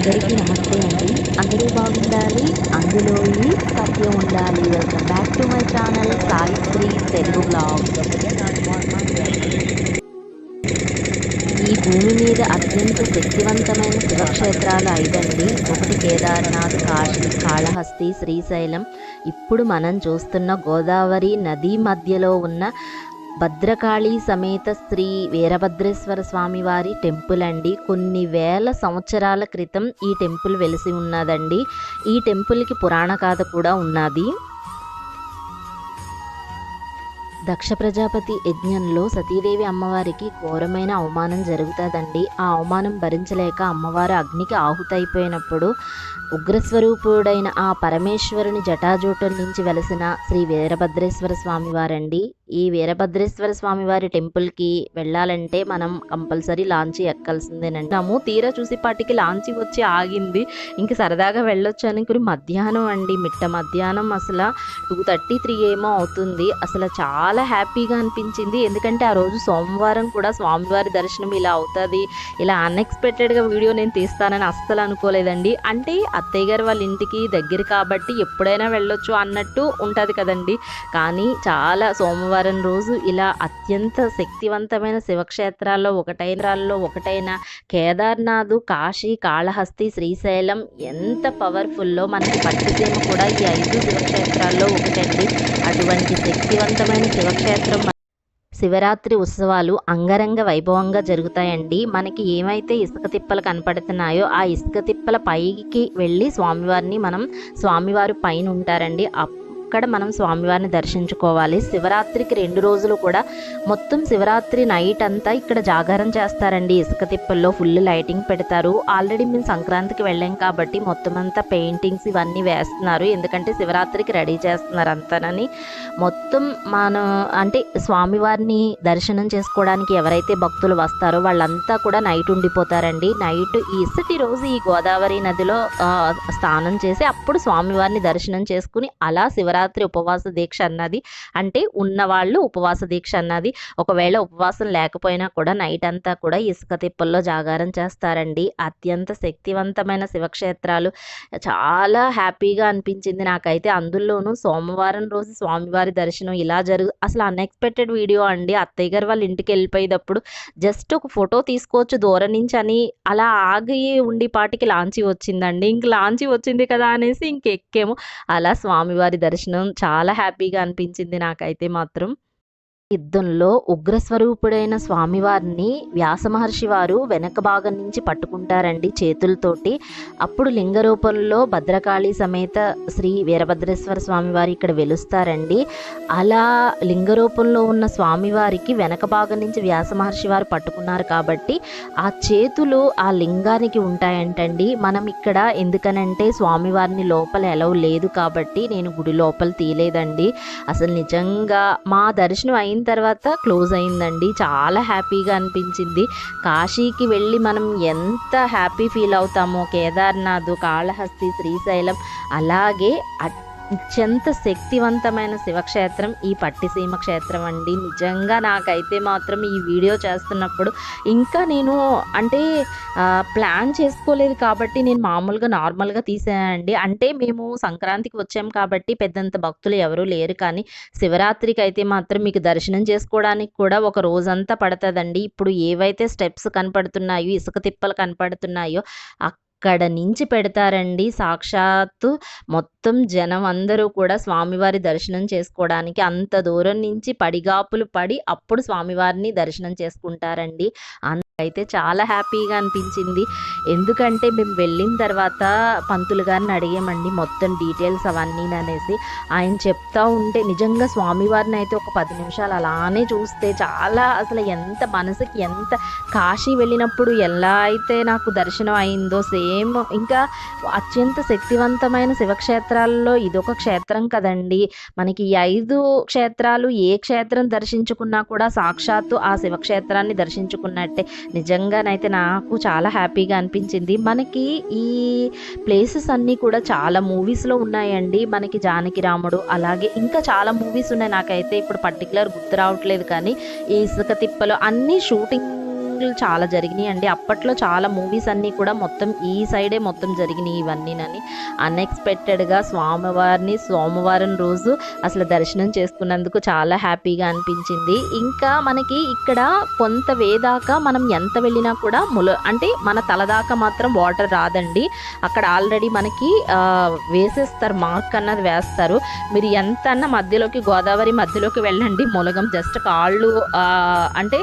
అందరికీ నమస్తే అండి. అందరూ బాగుండాలి అందులో ఈ సత్యం ఉండాలి. Welcome back to my channel Saisri Telugu blog ఈ భూమి మీద అత్యంత శక్తివంతమైన శివక్షేత్రాలు ఐదండి. ఒకటి కేదార్నాథ్ కాశీ కాళహస్తి శ్రీశైలం. ఇప్పుడు మనం చూస్తున్న గోదావరి నదీ మధ్యలో ఉన్న భద్రకాళి సమేత శ్రీ వీరభద్రేశ్వర స్వామి వారి టెంపుల్ అండి. కొన్ని వేల సంవత్సరాల క్రితం ఈ టెంపుల్ వెలిసి ఉన్నదండి. ఈ టెంపుల్కి పురాణ గాథ కూడా ఉన్నది. దక్ష ప్రజాపతి యజ్ఞంలో సతీదేవి అమ్మవారికి ఘోరమైన అవమానం జరుగుతుందండి. ఆ అవమానం భరించలేక అమ్మవారు అగ్నికి ఆహుతైపోయినప్పుడు ఉగ్రస్వరూపుడైన ఆ పరమేశ్వరుని జటాజూటం నుంచి వెలసిన శ్రీ వీరభద్రేశ్వర స్వామివారండి. ఈ వీరభద్రేశ్వర స్వామివారి టెంపుల్కి వెళ్ళాలంటే మనం కంపల్సరీ లాంచీ ఎక్కాల్సిందేనండి. నమ్ము తీరా చూసేపాటికి లాంచీ వచ్చి ఆగింది. ఇంక సరదాగా వెళ్ళొచ్చు అనుకుని మధ్యాహ్నం అండి. మిట్ట మధ్యాహ్నం అసలు టూ థర్టీ త్రీ ఏమో అవుతుంది. అసలు చాలా చాలా హ్యాపీగా అనిపించింది. ఎందుకంటే ఆ రోజు సోమవారం కూడా స్వామివారి దర్శనం ఇలా అవుతుంది. ఇలా అన్ఎక్స్పెక్టెడ్గా వీడియో నేను తీస్తానని అస్సలు అనుకోలేదండి. అంటే అత్తయ్య గారు వాళ్ళ ఇంటికి దగ్గర కాబట్టి ఎప్పుడైనా వెళ్ళొచ్చు అన్నట్టు ఉంటుంది కదండి. కానీ చాలా సోమవారం రోజు ఇలా అత్యంత శక్తివంతమైన శివక్షేత్రాల్లో ఒకటైనలో ఒకటైన కేదార్నాథ్ కాశీ కాళహస్తి శ్రీశైలం ఎంత పవర్ఫుల్లో మనకి పట్టిసీమ కూడా ఈ ఐదు శివక్షేత్రాల్లో ఒకటండి. అటువంటి శక్తివంతమైన శివక్షేత్రం శివరాత్రి ఉత్సవాలు అంగరంగ వైభవంగా జరుగుతాయండి. మనకి ఏమైతే ఇసుక తిప్పలు కనపడుతున్నాయో ఆ ఇసుక తిప్పల పైకి వెళ్ళి స్వామివారిని మనం స్వామివారు పైన ఉంటారండి. అక్కడ మనం స్వామివారిని దర్శించుకోవాలి. శివరాత్రికి రెండు రోజులు కూడా మొత్తం శివరాత్రి నైట్ అంతా ఇక్కడ జాగారం చేస్తారండి. ఇసుక తిప్పల్లో ఫుల్ లైటింగ్ పెడతారు. ఆల్రెడీ మేము సంక్రాంతికి వెళ్ళాం కాబట్టి మొత్తం అంతా పెయింటింగ్స్ ఇవన్నీ వేస్తున్నారు. ఎందుకంటే శివరాత్రికి రెడీ చేస్తున్నారు అంతానని. మొత్తం మనం అంటే స్వామివారిని దర్శనం చేసుకోవడానికి ఎవరైతే భక్తులు వస్తారో వాళ్ళంతా కూడా నైట్ ఉండిపోతారండి. నైట్ ఇసటి రోజు ఈ గోదావరి నదిలో స్నానం చేసి అప్పుడు స్వామివారిని దర్శనం చేసుకుని అలా శివరాత్రి ఉపవాస దీక్ష అన్నది. అంటే ఉన్నవాళ్ళు ఉపవాస దీక్ష అన్నది. ఒకవేళ ఉపవాసం లేకపోయినా కూడా నైట్ అంతా కూడా ఇసుక తిప్పల్లో జాగారం చేస్తారండి. అత్యంత శక్తివంతమైన శివక్షేత్రాలు. చాలా హ్యాపీగా అనిపించింది నాకైతే. అందులోనూ సోమవారం రోజు స్వామివారి దర్శనం ఇలా జరుగు అసలు అన్ఎక్స్పెక్టెడ్ వీడియో అండి. అత్తయ్య గారు వాళ్ళ ఇంటికి వెళ్ళిపోయేటప్పుడు జస్ట్ ఒక ఫోటో తీసుకోవచ్చు దూరం నుంచి అని అలా ఆగి ఉండి పాటికి లాంచి వచ్చిందండి. ఇంక లాంచి వచ్చింది కదా అనేసి ఇంకెక్కేమో. అలా స్వామివారి దర్శనం చాలా హ్యాపీగా అనిపించింది నాకైతే మాత్రం. యుద్ధంలో ఉగ్రస్వరూపుడైన స్వామివారిని వ్యాసమహర్షి వారు వెనక భాగం నుంచి పట్టుకుంటారండి చేతులతోటి. అప్పుడు లింగ రూపంలో భద్రకాళి సమేత శ్రీ వీరభద్రేశ్వర స్వామివారి ఇక్కడ వెలుస్తారండి. అలా లింగ రూపంలో ఉన్న స్వామివారికి వెనక భాగం నుంచి వ్యాసమహర్షి వారు పట్టుకున్నారు కాబట్టి ఆ చేతులు ఆ లింగానికి ఉంటాయంటండి. మనం ఇక్కడ ఎందుకనంటే స్వామివారిని లోపల ఎలవ్ లేదు కాబట్టి నేను గుడి లోపల తీయలేదండి. అసలు నిజంగా మా దర్శనం అయిన తర్వాత క్లోజ్ అయిందండి. చాలా హ్యాపీగా అనిపించింది. కాశీకి వెళ్ళి మనం ఎంత హ్యాపీ ఫీల్ అవుతామో కేదార్నాథ్ కాళహస్తి శ్రీశైలం అలాగే అత్యంత శక్తివంతమైన శివక్షేత్రం ఈ పట్టిసీమ క్షేత్రం అండి. నిజంగా నాకైతే మాత్రం ఈ వీడియో చేస్తున్నప్పుడు ఇంకా నేను అంటే ప్లాన్ చేసుకోలేదు కాబట్టి నేను మామూలుగా నార్మల్గా తీసానండి అంటే మేము సంక్రాంతికి వచ్చాం కాబట్టి పెద్దంత భక్తులు ఎవరూ లేరు. కానీ శివరాత్రికి అయితే మాత్రం మీకు దర్శనం చేసుకోవడానికి కూడా ఒక రోజంతా పడుతుందండి. ఇప్పుడు ఏవైతే స్టెప్స్ కనపడుతున్నాయో ఇసుక తిప్పలు కనపడుతున్నాయో అక్కడ నుంచి పెడతారండి. సాక్షాత్తు మొత్తం జనం అందరూ కూడా స్వామివారి దర్శనం చేసుకోవడానికి అంత దూరం నుంచి పడిగాపులు పడి అప్పుడు స్వామివారిని దర్శనం చేసుకుంటారండి. అయితే చాలా హ్యాపీగా అనిపించింది. ఎందుకంటే మేము వెళ్ళిన తర్వాత పంతులు గారిని అడిగామండి మొత్తం డీటెయిల్స్ అవన్నీ అనేసి. ఆయన చెప్తా ఉంటే నిజంగా స్వామివారిని అయితే ఒక పది నిమిషాలు అలానే చూస్తే చాలా అసలు ఎంత మనసుకి ఎంత కాశీ వెళ్ళినప్పుడు ఎలా అయితే నాకు దర్శనం అయిందో సేమ్. ఇంకా అత్యంత శక్తివంతమైన శివక్షేత్రాల్లో ఇదొక క్షేత్రం కదండి. మనకి ఈ ఐదు క్షేత్రాలు ఏ క్షేత్రం దర్శించుకున్నా కూడా సాక్షాత్తు ఆ శివక్షేత్రాన్ని దర్శించుకున్నట్టే. నిజంగానైతే నాకు చాలా హ్యాపీగా అనిపించింది. మనకి ఈ ప్లేసెస్ అన్నీ కూడా చాలా మూవీస్లో ఉన్నాయండి. మనకి జానకి రాముడు అలాగే ఇంకా చాలా మూవీస్ ఉన్నాయి. నాకైతే ఇప్పుడు పర్టికులర్ గుర్తు రావట్లేదు కానీ ఈ ఇసుక తిప్పలు అన్నీ షూటింగ్ షూటింగ్లు చాలా జరిగినాయి. అండి అప్పట్లో చాలా మూవీస్ అన్నీ కూడా మొత్తం ఈ సైడే మొత్తం జరిగినాయి ఇవన్నీనని. అన్ఎక్స్పెక్టెడ్గా స్వామివారిని సోమవారం రోజు అసలు దర్శనం చేసుకున్నందుకు చాలా హ్యాపీగా అనిపించింది. ఇంకా మనకి ఇక్కడ కొంత వేదాకా మనం ఎంత వెళ్ళినా కూడా ముల అంటే మన తల దాకా మాత్రం వాటర్ రాదండి. అక్కడ ఆల్రెడీ మనకి వేసేస్తారు మార్క్ అన్నది వేస్తారు. మీరు ఎంత అన్న మధ్యలోకి గోదావరి మధ్యలోకి వెళ్ళండి. ములగం జస్ట్ కాళ్ళు అంటే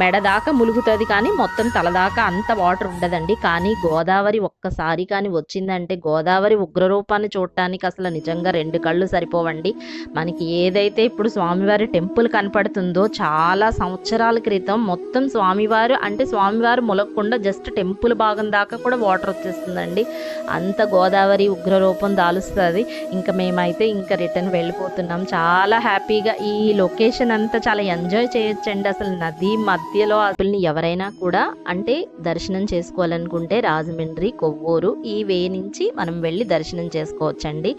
మెడ దాకా ములుగుతుంది కానీ మొత్తం తల దాకా అంత వాటర్ ఉండదండి. కానీ గోదావరి ఒక్కసారి కానీ వచ్చిందంటే గోదావరి ఉగ్రరూపాన్ని చూడటానికి అసలు నిజంగా రెండు కళ్ళు సరిపోవండి. మనకి ఏదైతే ఇప్పుడు స్వామివారి టెంపుల్ కనపడుతుందో చాలా సంవత్సరాల క్రితం మొత్తం స్వామివారు అంటే స్వామివారు ములగకుండా జస్ట్ టెంపుల్ భాగం దాకా కూడా వాటర్ వచ్చేస్తుందండి. అంత గోదావరి ఉగ్రరూపం దాలుస్తుంది. ఇంకా మేమైతే ఇంకా రిటర్న్ వెళ్ళిపోతున్నాం. చాలా హ్యాపీగా ఈ లొకేషన్ అంతా చాలా ఎంజాయ్ చేయొచ్చండి. అసలు నది మధ్యలో అసలు ఎవరైనా కూడా అంటే దర్శనం చేసుకోవాలనుకుంటే రాజమండ్రి కొవ్వూరు ఈ వే నుంచి మనం వెళ్ళి దర్శనం చేసుకోవచ్చండి.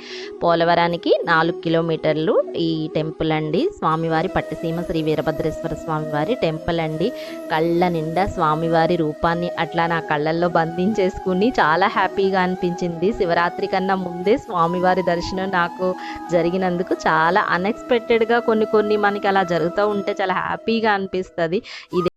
పోలవరానికి నాలుగు కిలోమీటర్లు ఈ టెంపుల్ అండి. స్వామివారి పట్టిసీమ శ్రీ వీరభద్రేశ్వర స్వామివారి టెంపుల్ అండి. కళ్ళ నిండా స్వామివారి రూపాన్ని అట్లా నా కళ్ళల్లో బంధించేసుకుని చాలా హ్యాపీగా అనిపించింది. శివరాత్రి కన్నా ముందే స్వామివారి దర్శనం నాకు జరిగినందుకు చాలా అన్ఎక్స్పెక్టెడ్గా కొన్ని కొన్ని మనకి అలా జరుగుతూ ఉంటే చాలా హ్యాపీగా అనిపిస్తుంది. ఇది